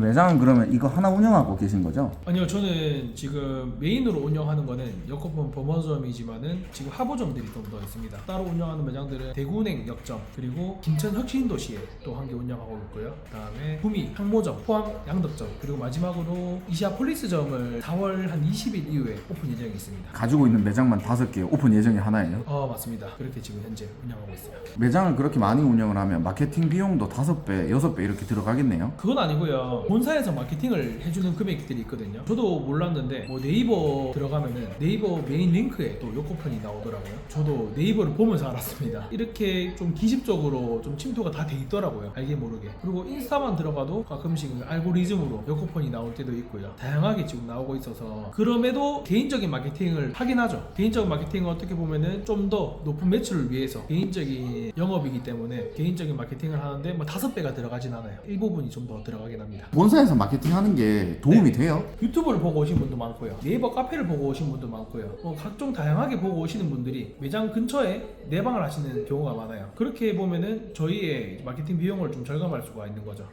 매장은 그러면 이거 하나 운영하고 계신 거죠? 아니요, 저는 지금 메인으로 운영하는 거는 여코폰 범어점이지만은 지금 하부점들이 좀 더 있습니다. 따로 운영하는 매장들은 대구은행 역점 그리고 김천 혁신도시에 또 한 개 운영하고 있고요. 그다음에 구미 항모점, 포항 양덕점 그리고 마지막으로 이시아 폴리스점을 4월 한 20일 이후에 오픈 예정이 있습니다. 가지고 있는 매장만 다섯 개 오픈 예정이 하나예요? 어 맞습니다. 그렇게 지금 현재 운영하고 있어요. 매장을 그렇게 많이 운영을 하면 마케팅 비용도 다섯 배, 여섯 배 이렇게 들어가겠네요. 그건 아니고요. 본사에서 마케팅을 해주는 금액들이 있거든요. 저도 몰랐는데 뭐 네이버 들어가면은 네이버 메인 링크에 또 요코폰이 나오더라고요. 저도 네이버를 보면서 알았습니다. 이렇게 좀 기습적으로 좀 침투가 다 돼 있더라고요. 알게 모르게. 그리고 인스타만 들어가도 가끔씩 알고리즘으로 요코폰이 나올 때도 있고요. 다양하게 지금 나오고 있어서 그럼에도 개인적인 마케팅을 하긴 하죠. 개인적인 마케팅은 어떻게 보면은 좀 더 높은 매출을 위해서 개인적인 영업이기 때문에 개인적인 마케팅을 하는데 뭐 다섯 배가 들어가진 않아요. 일부분이 좀 더 들어가긴 합니다. 본사에서 마케팅 하는 게 도움이 돼요? 유튜브를 보고 오신 분도 많고요. 네이버 카페를 보고 오신 분도 많고요. 뭐 각종 다양하게 보고 오시는 분들이 매장 근처에 내방을 하시는 경우가 많아요. 그렇게 보면은 저희의 마케팅 비용을 좀 절감할 수가 있는 거죠.